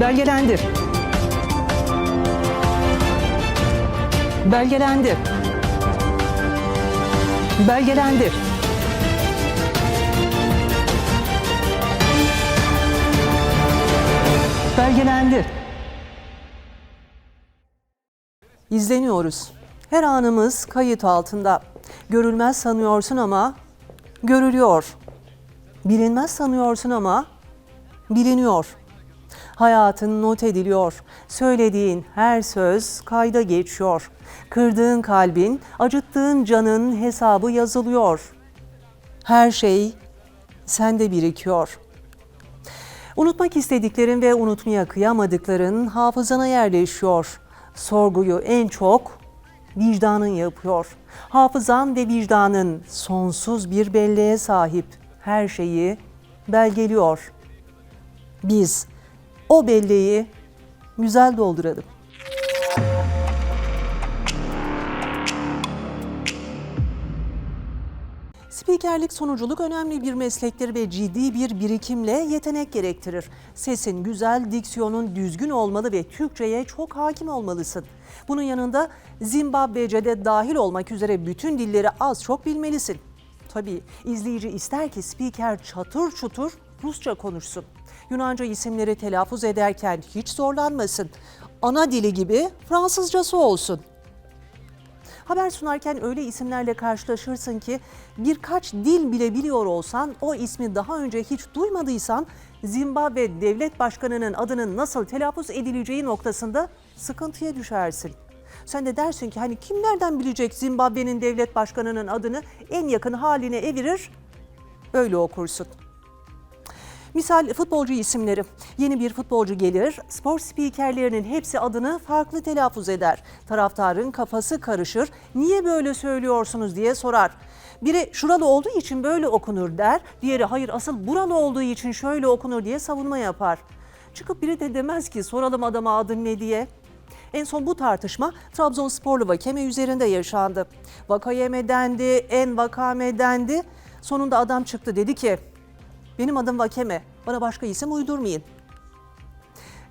Belgelendir. Belgelendir. Belgelendir. Belgelendir. İzleniyoruz. Her anımız kayıt altında. Görülmez sanıyorsun ama görülüyor. Bilinmez sanıyorsun ama biliniyor. Hayatın not ediliyor. Söylediğin her söz kayda geçiyor. Kırdığın kalbin, acıttığın canın hesabı yazılıyor. Her şey sende birikiyor. Unutmak istediklerin ve unutmaya kıyamadıkların hafızana yerleşiyor. Sorguyu en çok vicdanın yapıyor. Hafızan ve vicdanın sonsuz bir belleğe sahip her şeyi belgeliyor. Biz o belleği güzel dolduralım. Spikerlik sunuculuk önemli bir meslektir ve ciddi bir birikimle yetenek gerektirir. Sesin güzel, diksiyonun düzgün olmalı ve Türkçe'ye çok hakim olmalısın. Bunun yanında Zimbabwece'de dahil olmak üzere bütün dilleri az çok bilmelisin. Tabii izleyici ister ki spiker çatır çutur Rusça konuşsun. Yunanca isimleri telaffuz ederken hiç zorlanmasın. Ana dili gibi Fransızcası olsun. Haber sunarken öyle isimlerle karşılaşırsın ki birkaç dil bile biliyor olsan o ismi daha önce hiç duymadıysan Zimbabwe Devlet Başkanı'nın adının nasıl telaffuz edileceği noktasında sıkıntıya düşersin. Sen de dersin ki hani kim nereden bilecek Zimbabwe'nin devlet başkanının adını en yakın haline evirir öyle okursun. Misal futbolcu isimleri. Yeni bir futbolcu gelir, spor spikerlerinin hepsi adını farklı telaffuz eder. Taraftarın kafası karışır, niye böyle söylüyorsunuz diye sorar. Biri şuralı olduğu için böyle okunur der, diğeri hayır asıl buralı olduğu için şöyle okunur diye savunma yapar. Çıkıp biri de demez ki soralım adama adın ne diye. En son bu tartışma Trabzonsporlu Vakeme üzerinde yaşandı. Vakayeme dendi, en vakame dendi. Sonunda adam çıktı dedi ki benim adım Vakeme. Bana başka isim uydurmayın.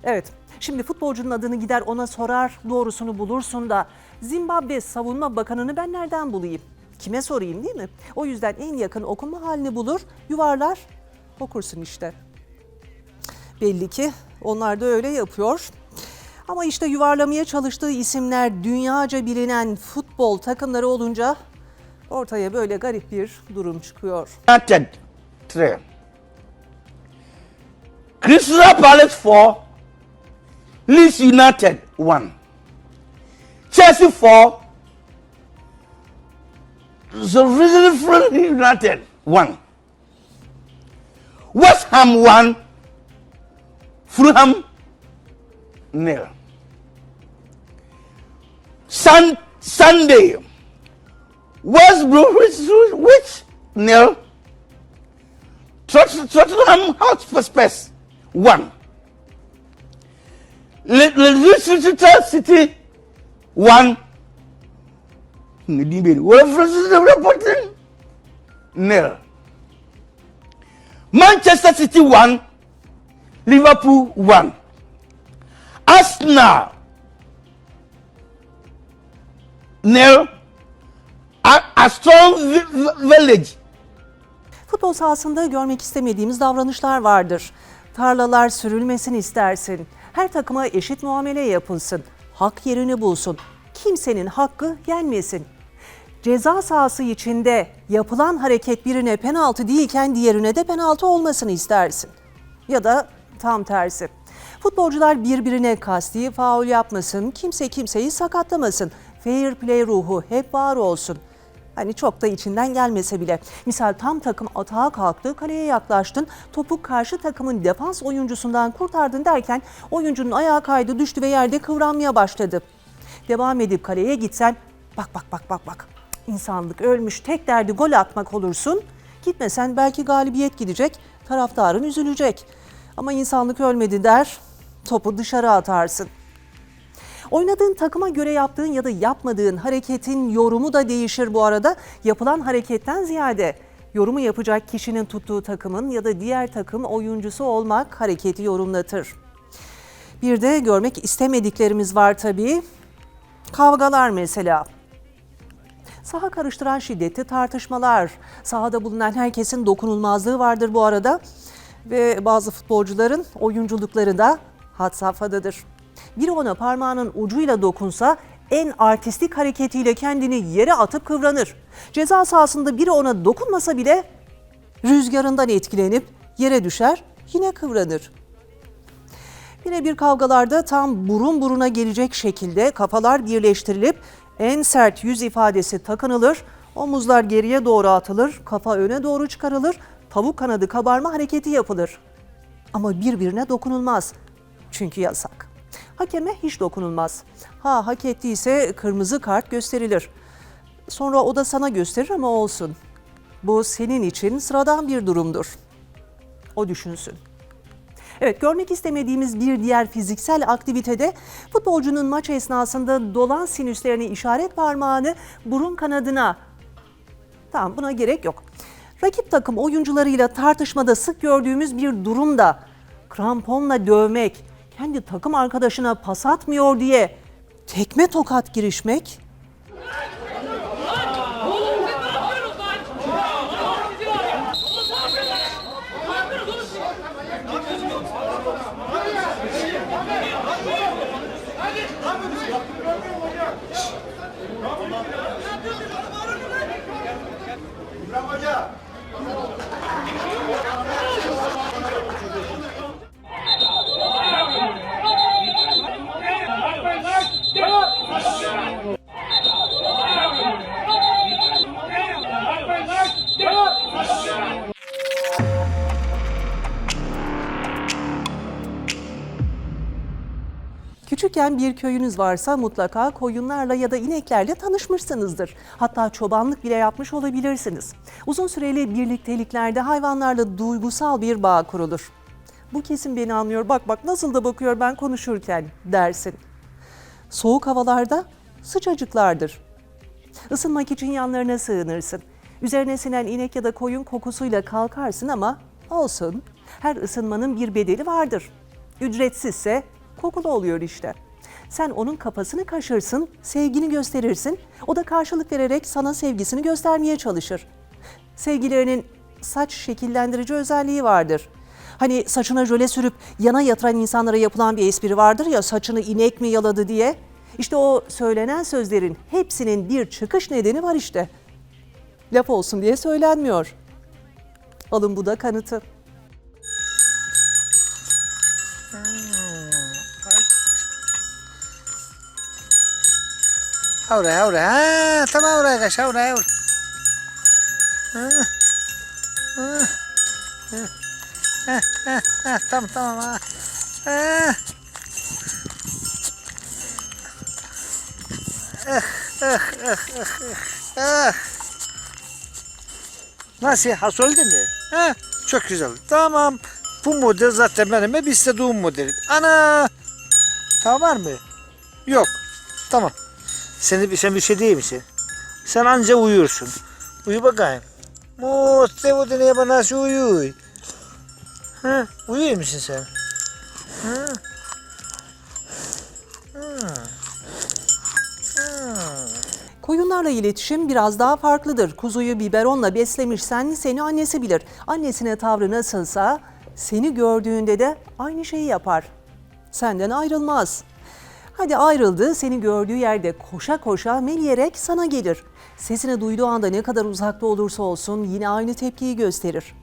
Evet, şimdi futbolcunun adını gider ona sorar, doğrusunu bulursun da Zimbabwe Savunma Bakanı'nı ben nereden bulayım? Kime sorayım değil mi? O yüzden en yakın okuma halini bulur, yuvarlar, okursun işte. Belli ki onlar da öyle yapıyor. Ama işte yuvarlamaya çalıştığı isimler dünyaca bilinen futbol takımları olunca ortaya böyle garip bir durum çıkıyor. 3. Crystal Palace 4. Leeds United 1. Chelsea 4. Sheffield United 1. West Ham 1. Fulham nil. Sun, Sunday. West Bromwich which nil. Tot- Tottenham Hotspur Spurs one. Le- Le- Leicester City one. Ngedimbe. Wolverhampton nil. Manchester City one. Liverpool one. Arsenal nil. A, a strong vi- vi- village Futbol sahasında görmek istemediğimiz davranışlar vardır. Tarlalar sürülmesin istersin. Her takıma eşit muamele yapılsın. Hak yerini bulsun. Kimsenin hakkı yenmesin. Ceza sahası içinde yapılan hareket birine penaltı değilken diğerine de penaltı olmasını istersin. Ya da tam tersi. Futbolcular birbirine kasti faul yapmasın, kimse kimseyi sakatlamasın. Fair play ruhu hep var olsun. Hani çok da içinden gelmese bile. Misal tam takım atağa kalktı, kaleye yaklaştın, topu karşı takımın defans oyuncusundan kurtardın derken oyuncunun ayağı kaydı, düştü ve yerde kıvranmaya başladı. Devam edip kaleye gitsen bak bak bak bak bak insanlık ölmüş tek derdi gol atmak olursun. Gitmesen belki galibiyet gidecek, taraftarın üzülecek. Ama insanlık ölmedi der, topu dışarı atarsın. Oynadığın takıma göre yaptığın ya da yapmadığın hareketin yorumu da değişir bu arada. Yapılan hareketten ziyade yorumu yapacak kişinin tuttuğu takımın ya da diğer takım oyuncusu olmak hareketi yorumlatır. Bir de görmek istemediklerimiz var tabii. Kavgalar mesela. Saha karıştıran şiddetli tartışmalar. Sahada bulunan herkesin dokunulmazlığı vardır bu arada. Ve bazı futbolcuların oyunculukları da had safhadadır. Biri ona parmağının ucuyla dokunsa en artistik hareketiyle kendini yere atıp kıvranır. Ceza sahasında biri ona dokunmasa bile rüzgarından etkilenip yere düşer, yine kıvranır. Yine bir kavgalarda tam burun buruna gelecek şekilde kafalar birleştirilip en sert yüz ifadesi takınılır, omuzlar geriye doğru atılır, kafa öne doğru çıkarılır, tavuk kanadı kabarma hareketi yapılır. Ama birbirine dokunulmaz. Çünkü yasak. Hakeme hiç dokunulmaz. Ha hak ettiyse kırmızı kart gösterilir. Sonra o da sana gösterir ama olsun. Bu senin için sıradan bir durumdur. O düşünsün. Evet görmek istemediğimiz bir diğer fiziksel aktivitede futbolcunun maç esnasında dolan sinüslerini işaret parmağını burun kanadına Tamam buna gerek yok. Rakip takım oyuncularıyla tartışmada sık gördüğümüz bir durumda kramponla dövmek, kendi takım arkadaşına pas atmıyor diye tekme tokat girişmek Küçükken bir köyünüz varsa mutlaka koyunlarla ya da ineklerle tanışmışsınızdır. Hatta çobanlık bile yapmış olabilirsiniz. Uzun süreli birlikteliklerde hayvanlarla duygusal bir bağ kurulur. Bu kesim beni anlıyor. Bak bak nasıl da bakıyor ben konuşurken dersin. Soğuk havalarda sıcacıklardır. Isınmak için yanlarına sığınırsın. Üzerine sinen inek ya da koyun kokusuyla kalkarsın ama olsun. Her ısınmanın bir bedeli vardır. Ücretsizse kokulu oluyor işte. Sen onun kafasını kaşırsın, sevgini gösterirsin. O da karşılık vererek sana sevgisini göstermeye çalışır. Sevgilerinin saç şekillendirici özelliği vardır. Hani saçına jöle sürüp yana yatıran insanlara yapılan bir espri vardır ya saçını inek mi yaladı diye. İşte o söylenen sözlerin hepsinin bir çıkış nedeni var işte. Laf olsun diye söylenmiyor. Alın bu da kanıtı. Ahora, ahora. Ah, tama ahora, agacha, ahora, ahora. Ah, ah, ah, ah, ah, ah, tamam, tamam. Ah, ah. Ah, ah, ah, ah, ah. Nasıl? Has oldu mu? Ha, çok güzel. Tamam. Bu model zaten benim hep istediğim model. Ana! Tamam var mı? Yok. Tamam. Sen, sen bir şey değil misin? Sen anca uyursun. Uyu bakayım. Muhtevo deneye bana nasıl uyuy? Uyuyor musun sen? Ha. Ha. Koyunlarla iletişim biraz daha farklıdır. Kuzuyu biberonla beslemişsen seni annesi bilir. Annesine tavrı nasılsa seni gördüğünde de aynı şeyi yapar. Senden ayrılmaz. Hadi ayrıldı, seni gördüğü yerde koşa koşa meleyerek sana gelir. Sesini duyduğu anda ne kadar uzakta olursa olsun yine aynı tepkiyi gösterir.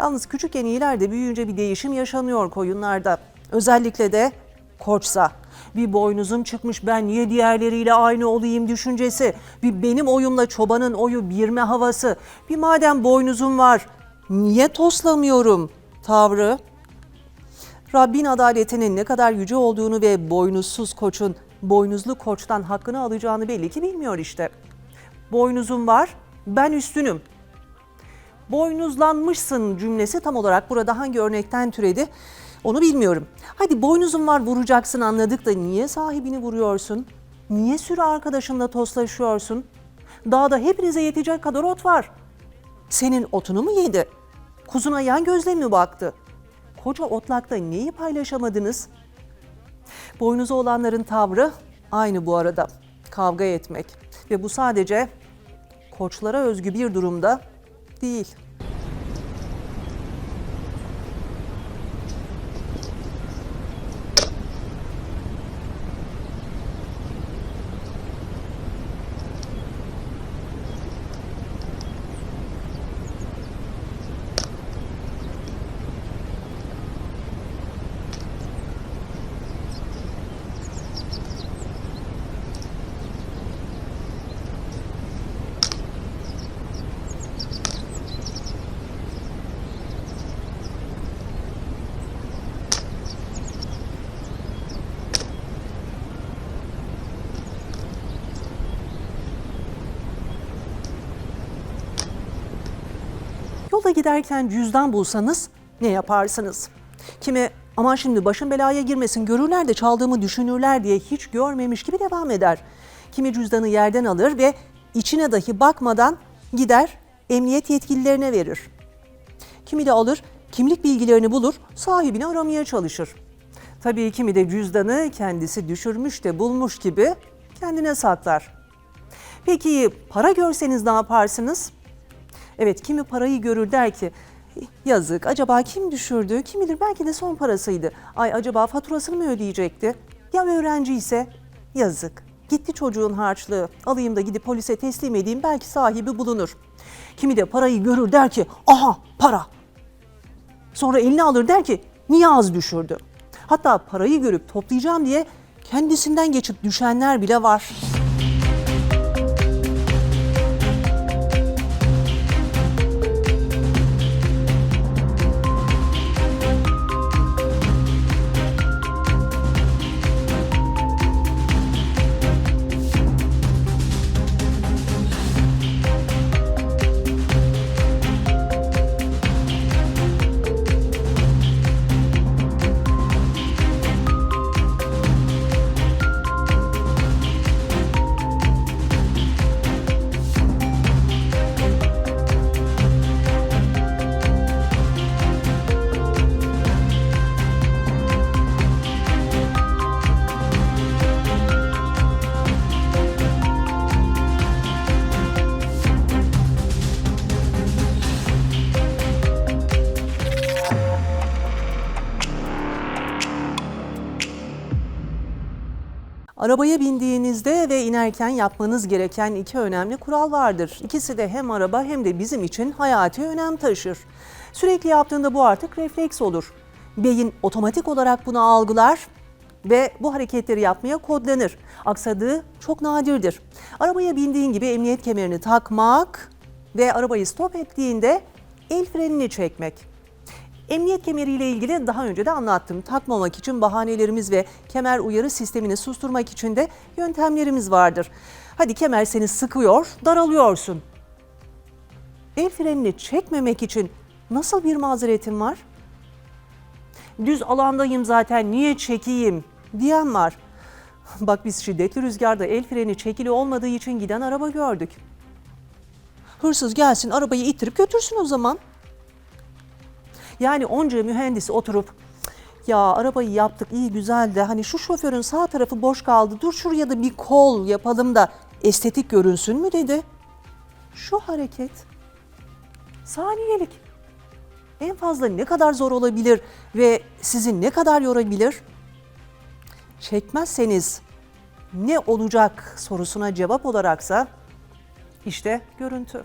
Yalnız küçükken iyilerde büyüyünce bir değişim yaşanıyor koyunlarda. Özellikle de koçsa. Bir boynuzum çıkmış ben niye diğerleriyle aynı olayım düşüncesi. Bir benim oyumla çobanın oyu birme havası. Bir madem boynuzum var niye toslamıyorum tavrı. Rabbin adaletinin ne kadar yüce olduğunu ve boynuzsuz koçun boynuzlu koçtan hakkını alacağını belli ki bilmiyor işte. Boynuzum var, ben üstünüm boynuzlanmışsın cümlesi tam olarak burada hangi örnekten türedi onu bilmiyorum. Hadi boynuzun var vuracaksın anladık da niye sahibini vuruyorsun? Niye sürü arkadaşınla toslaşıyorsun? Dağda hepinize yetecek kadar ot var. Senin otunu mu yedi? Kuzuna yan gözle mi baktı? Koca otlakta neyi paylaşamadınız? Boynuzu olanların tavrı aynı bu arada. Kavga etmek. Ve bu sadece koçlara özgü bir durumda değil. Yolda giderken cüzdan bulsanız ne yaparsınız? Kimi aman şimdi başın belaya girmesin görürler de çaldığımı düşünürler diye hiç görmemiş gibi devam eder. Kimi cüzdanı yerden alır ve içine dahi bakmadan gider emniyet yetkililerine verir. Kimi de alır kimlik bilgilerini bulur sahibini aramaya çalışır. Tabii kimi de cüzdanı kendisi düşürmüş de bulmuş gibi kendine saklar. Peki para görseniz ne yaparsınız? Evet kimi parayı görür der ki yazık acaba kim düşürdü kim bilir belki de son parasıydı. Ay acaba faturasını mı ödeyecekti? Ya öğrenci ise yazık gitti çocuğun harçlığı alayım da gidip polise teslim edeyim belki sahibi bulunur. Kimi de parayı görür der ki aha para. Sonra eline alır der ki niye az düşürdü? Hatta parayı görüp toplayacağım diye kendisinden geçip düşenler bile var. Arabaya bindiğinizde ve inerken yapmanız gereken iki önemli kural vardır. İkisi de hem araba hem de bizim için hayati önem taşır. Sürekli yaptığında bu artık refleks olur. Beyin otomatik olarak bunu algılar ve bu hareketleri yapmaya kodlanır. Aksadığı çok nadirdir. Arabaya bindiğin gibi emniyet kemerini takmak ve arabayı stop ettiğinde el frenini çekmek. Emniyet kemeriyle ilgili daha önce de anlattım. Takmamak için bahanelerimiz ve kemer uyarı sistemini susturmak için de yöntemlerimiz vardır. Hadi kemer seni sıkıyor, daralıyorsun. El frenini çekmemek için nasıl bir mazeretin var? Düz alandayım zaten niye çekeyim diyen var. Bak biz şiddetli rüzgarda el freni çekili olmadığı için giden araba gördük. Hırsız gelsin arabayı ittirip götürsün o zaman. Yani onca mühendis oturup ya arabayı yaptık iyi güzel de hani şu şoförün sağ tarafı boş kaldı dur şuraya da bir kol yapalım da estetik görünsün mü dedi. Şu hareket saniyelik. En fazla ne kadar zor olabilir ve sizi ne kadar yorabilir? Çekmezseniz ne olacak sorusuna cevap olaraksa işte görüntü.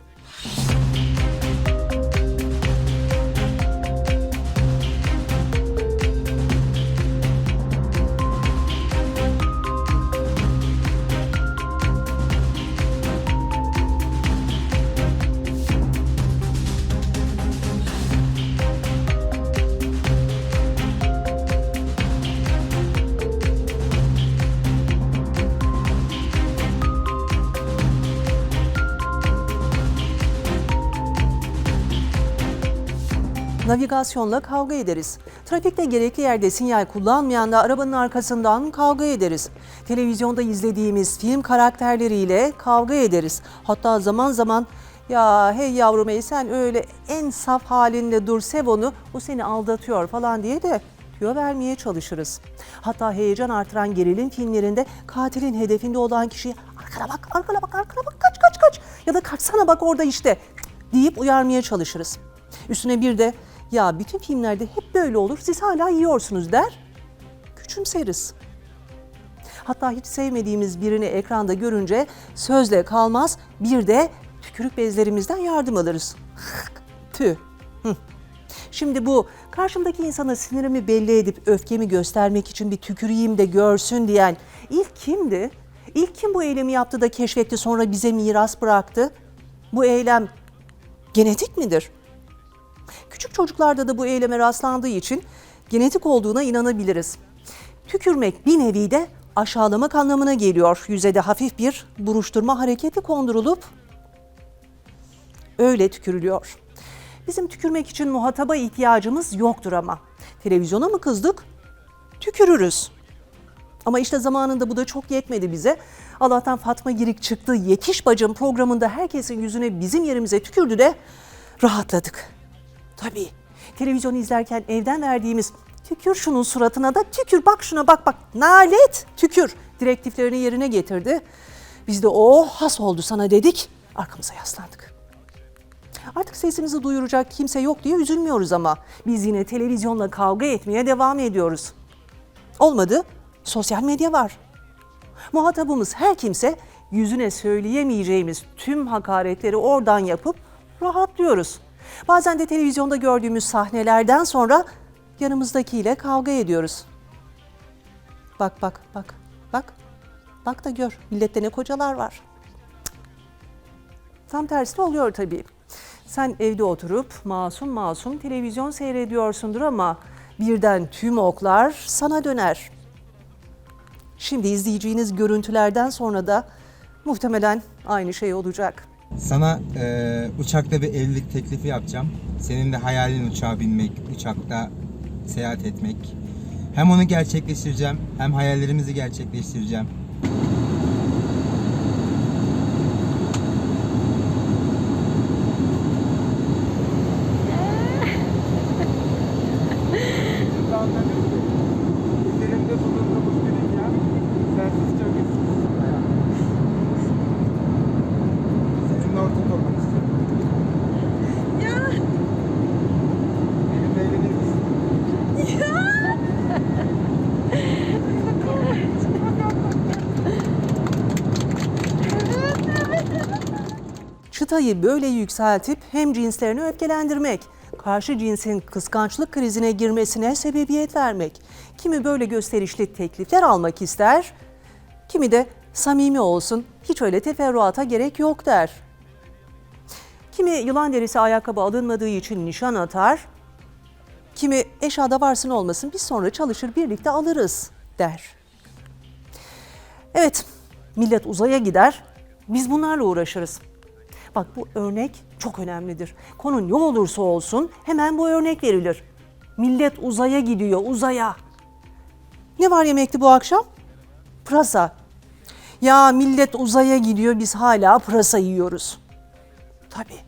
Navigasyonla kavga ederiz. Trafikte gerekli yerde sinyal kullanmayan da arabanın arkasından kavga ederiz. Televizyonda izlediğimiz film karakterleriyle kavga ederiz. Hatta zaman zaman ya hey yavrum ey sen öyle en saf halinde dur sev onu o seni aldatıyor falan diye de tüyo vermeye çalışırız. Hatta heyecan artıran gerilim filmlerinde katilin hedefinde olan kişiyi arkana bak, arkana bak, arkana bak, kaç kaç kaç ya da kaçsana bak orada işte deyip uyarmaya çalışırız. Üstüne bir de ya bütün filmlerde hep böyle olur siz hala yiyorsunuz der, küçümseriz. Hatta hiç sevmediğimiz birini ekranda görünce sözle kalmaz bir de tükürük bezlerimizden yardım alırız. Tüh. Şimdi bu karşımdaki insana sinirimi belli edip öfkemi göstermek için bir tüküreyim de görsün diyen ilk kimdi? İlk kim bu eylemi yaptı da keşfetti sonra bize miras bıraktı? Bu eylem genetik midir? Küçük çocuklarda da bu eyleme rastlandığı için genetik olduğuna inanabiliriz. Tükürmek bir nevi de aşağılamak anlamına geliyor. Yüze de hafif bir buruşturma hareketi kondurulup öyle tükürülüyor. Bizim tükürmek için muhataba ihtiyacımız yoktur ama. Televizyona mı kızdık? Tükürürüz. Ama işte zamanında bu da çok yetmedi bize. Allah'tan Fatma Girik çıktı. Yetiş Bacım programında herkesin yüzüne bizim yerimize tükürdü de rahatladık. Tabii televizyon izlerken evden verdiğimiz tükür şunun suratına da tükür bak şuna bak bak nalet tükür direktiflerini yerine getirdi. Biz de o has oldu sana dedik arkamıza yaslandık. Artık sesimizi duyuracak kimse yok diye üzülmüyoruz ama biz yine televizyonla kavga etmeye devam ediyoruz. Olmadı sosyal medya var. Muhatabımız her kimse yüzüne söyleyemeyeceğimiz tüm hakaretleri oradan yapıp rahatlıyoruz. Bazen de televizyonda gördüğümüz sahnelerden sonra yanımızdakiyle kavga ediyoruz. Bak bak bak bak bak da gör millette ne kocalar var. Tam tersi de oluyor tabii. Sen evde oturup masum masum televizyon seyrediyorsundur ama birden tüm oklar sana döner. Şimdi izleyeceğiniz görüntülerden sonra da muhtemelen aynı şey olacak. Sana e, uçakta bir evlilik teklifi yapacağım. Senin de hayalin uçağa binmek, uçakta seyahat etmek. Hem onu gerçekleştireceğim, hem hayallerimizi gerçekleştireceğim. Üzerimde bulunduğumuz bir dünya, sensiz çok Seninle ortak olmak istiyorum. Ya. Benimle evlenir misin? Çıtayı böyle yükseltip hem cinslerini öfkelendirmek, karşı cinsin kıskançlık krizine girmesine sebebiyet vermek. Kimi böyle gösterişli teklifler almak ister, kimi de samimi olsun, hiç öyle teferruata gerek yok der. Kimi yılan derisi ayakkabı alınmadığı için nişan atar, kimi eşyada varsın olmasın biz sonra çalışır birlikte alırız der. Evet, millet uzaya gider, biz bunlarla uğraşırız. Bak bu örnek çok önemlidir. Konu ne olursa olsun hemen bu örnek verilir. Millet uzaya gidiyor, uzaya. Ne var yemekte bu akşam? Pırasa. Ya millet uzaya gidiyor, biz hala pırasa yiyoruz. Tabii.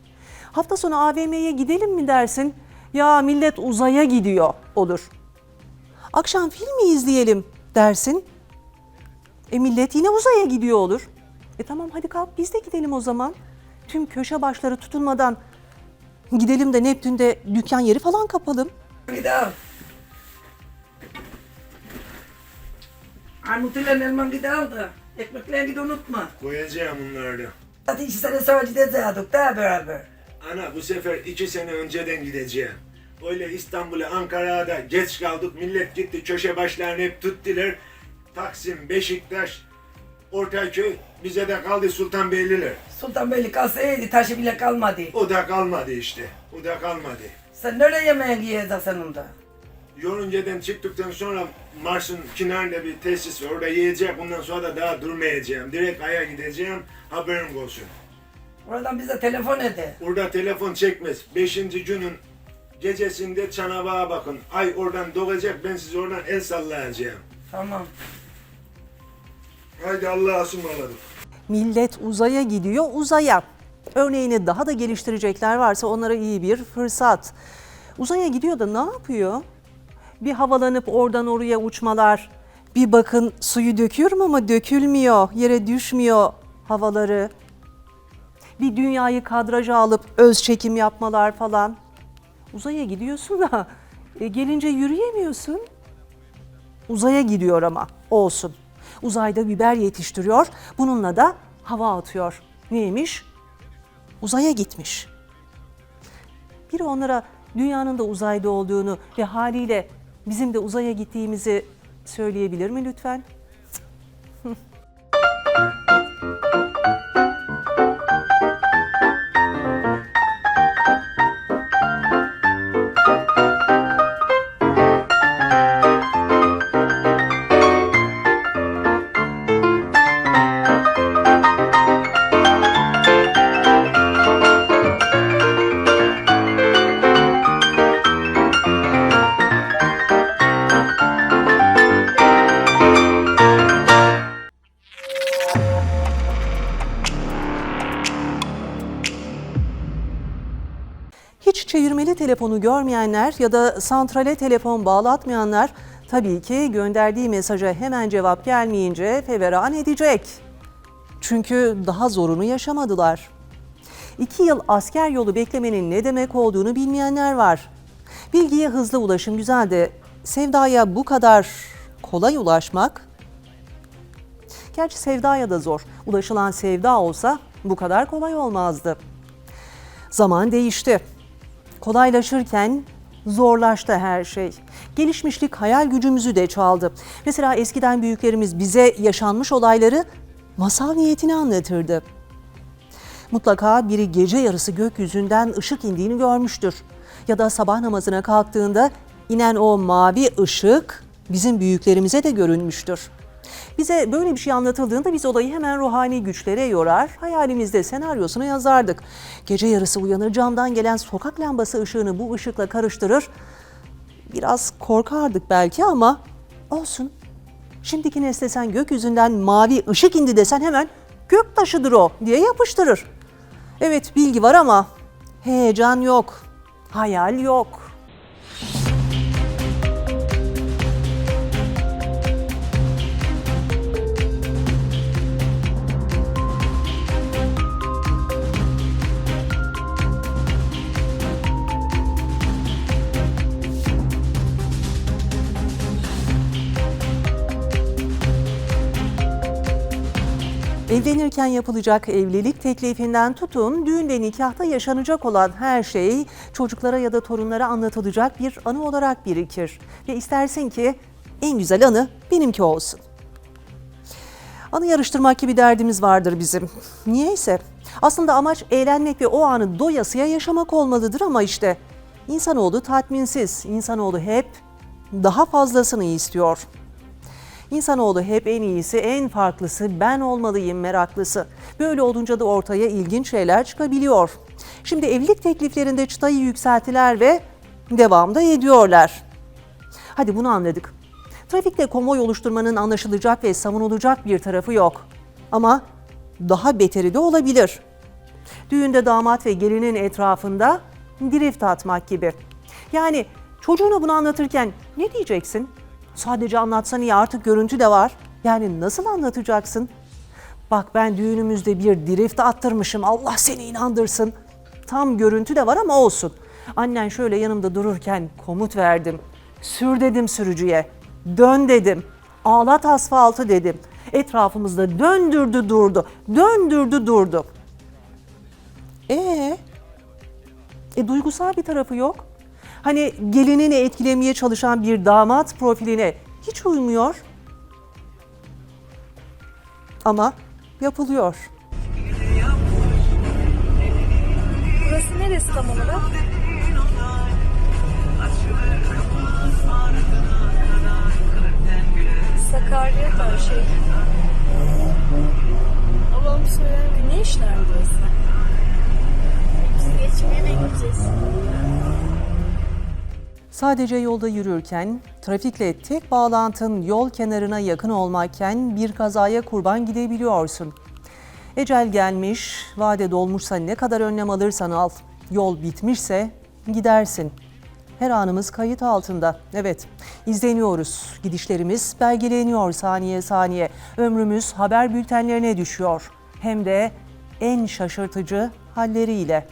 Hafta sonu AVM'ye gidelim mi dersin? Ya millet uzaya gidiyor olur. Akşam film mi izleyelim dersin? E millet yine uzaya gidiyor olur. E tamam hadi kalk biz de gidelim o zaman. Tüm köşe başları tutulmadan gidelim de Neptün'de dükkan yeri falan kapalım. Gidelim. Armutuyla elman gidelim de ekmeklerini de unutma. Koyacağım bunları da. Hadi iki sene sonra gideceğiz daha beraber. Ana bu sefer iki sene önceden gideceğim. Öyle İstanbul'a, Ankara'da geç kaldık. Millet gitti köşe başlarını hep tuttular. Taksim, Beşiktaş, Ortaköy bize de kaldı Sultanbeyliler. Sultanbeyli kalsa iyiydi, taşı bile kalmadı. O da kalmadı işte. O da kalmadı. Sen nereye yemeğe yiyeceksin onda? Yoruncadan çıktıktan sonra Mars'ın kenarında bir tesis var. Orada yiyeceğim. Bundan sonra da daha durmayacağım. Direkt Ay'a gideceğim. Haberin olsun. Oradan bize telefon ede. Orada telefon çekmez. Beşinci günün gecesinde Çanava'ya bakın. Ay oradan doğacak ben size oradan el sallayacağım. Tamam. Haydi Allah'a ısmarladık. Millet uzaya gidiyor, uzaya. Örneğini daha da geliştirecekler varsa onlara iyi bir fırsat. Uzaya gidiyor da ne yapıyor? Bir havalanıp oradan oraya uçmalar. Bir bakın suyu döküyorum ama dökülmüyor, yere düşmüyor havaları. Bir dünyayı kadraja alıp öz çekim yapmalar falan. Uzaya gidiyorsun da e, gelince yürüyemiyorsun. Uzaya gidiyor ama olsun. Uzayda biber yetiştiriyor. Bununla da hava atıyor. Neymiş? Uzaya gitmiş. Biri onlara dünyanın da uzayda olduğunu ve haliyle bizim de uzaya gittiğimizi söyleyebilir mi lütfen? Telefonu görmeyenler ya da santrale telefon bağlatmayanlar tabii ki gönderdiği mesaja hemen cevap gelmeyince feveran edecek. Çünkü daha zorunu yaşamadılar. İki yıl asker yolu beklemenin ne demek olduğunu bilmeyenler var. Bilgiye hızlı ulaşım güzel de sevdaya bu kadar kolay ulaşmak Gerçi sevdaya da zor. Ulaşılan sevda olsa bu kadar kolay olmazdı. Zaman değişti. Kolaylaşırken zorlaştı her şey. Gelişmişlik hayal gücümüzü de çaldı. Mesela eskiden büyüklerimiz bize yaşanmış olayları masal niyetini anlatırdı. Mutlaka biri gece yarısı gökyüzünden ışık indiğini görmüştür. Ya da sabah namazına kalktığında inen o mavi ışık bizim büyüklerimize de görünmüştür. Bize böyle bir şey anlatıldığında biz olayı hemen ruhani güçlere yorar, hayalimizde senaryosunu yazardık. Gece yarısı uyanır camdan gelen sokak lambası ışığını bu ışıkla karıştırır. Biraz korkardık belki ama olsun. Şimdiki nesle sen gökyüzünden mavi ışık indi desen hemen gök taşıdır o diye yapıştırır. Evet bilgi var ama heyecan yok, hayal yok. Evlenirken yapılacak evlilik teklifinden tutun, düğün ve nikahta yaşanacak olan her şey çocuklara ya da torunlara anlatılacak bir anı olarak birikir. Ve istersin ki en güzel anı benimki olsun. Anı yarıştırmak gibi derdimiz vardır bizim. Niyeyse. Aslında amaç eğlenmek ve o anı doyasıya yaşamak olmalıdır ama işte insanoğlu tatminsiz. İnsanoğlu hep daha fazlasını istiyor. İnsanoğlu hep en iyisi, en farklısı, ben olmalıyım meraklısı. Böyle olunca da ortaya ilginç şeyler çıkabiliyor. Şimdi evlilik tekliflerinde çıtayı yükseltiler ve devamda ediyorlar. Hadi bunu anladık. Trafikte konvoy oluşturmanın anlaşılacak ve savunulacak bir tarafı yok. Ama daha beteri de olabilir. Düğünde damat ve gelinin etrafında drift atmak gibi. Yani çocuğuna bunu anlatırken ne diyeceksin? Sadece anlatsan iyi artık görüntü de var. Yani nasıl anlatacaksın? Bak ben düğünümüzde bir drift attırmışım Allah seni inandırsın. Tam görüntü de var ama olsun. Annen şöyle yanımda dururken komut verdim. Sür dedim sürücüye. Dön dedim. Ağlat asfaltı dedim. Etrafımızda döndürdü durdu. Döndürdü durdu. Ee, e duygusal bir tarafı yok. Hani gelinini etkilemeye çalışan bir damat profiline hiç uymuyor. Ama yapılıyor. Burası neresi tam olarak? Sakarya da şey. Babam söyler ne işler burası? Biz geçmeye bekleyeceğiz. Sadece yolda yürürken, trafikle tek bağlantın yol kenarına yakın olmakken bir kazaya kurban gidebiliyorsun. Ecel gelmiş, vade dolmuşsa ne kadar önlem alırsan al, yol bitmişse gidersin. Her anımız kayıt altında. Evet, izleniyoruz. Gidişlerimiz belgeleniyor saniye saniye. Ömrümüz haber bültenlerine düşüyor. Hem de en şaşırtıcı halleriyle.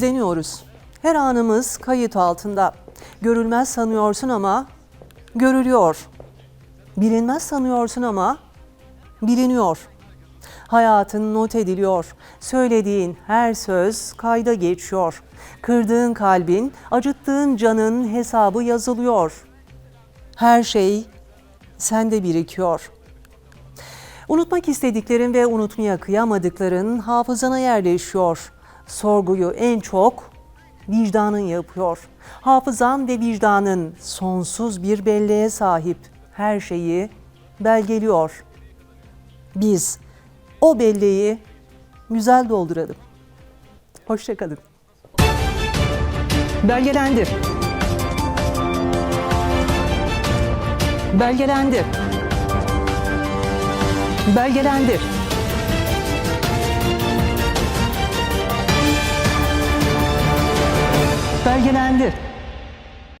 İzleniyoruz. Her anımız kayıt altında. Görülmez sanıyorsun ama görülüyor. Bilinmez sanıyorsun ama biliniyor. Hayatın not ediliyor. Söylediğin her söz kayda geçiyor. Kırdığın kalbin, acıttığın canın hesabı yazılıyor. Her şey sende birikiyor. Unutmak istediklerin ve unutmaya kıyamadıkların hafızana yerleşiyor. Sorguyu en çok vicdanın yapıyor. Hafızan ve vicdanın sonsuz bir belleğe sahip. Her şeyi belgeliyor. Biz o belleği güzel dolduralım. Hoşçakalın. Belgelendir. Belgelendir. Belgelendir. Belgelendir.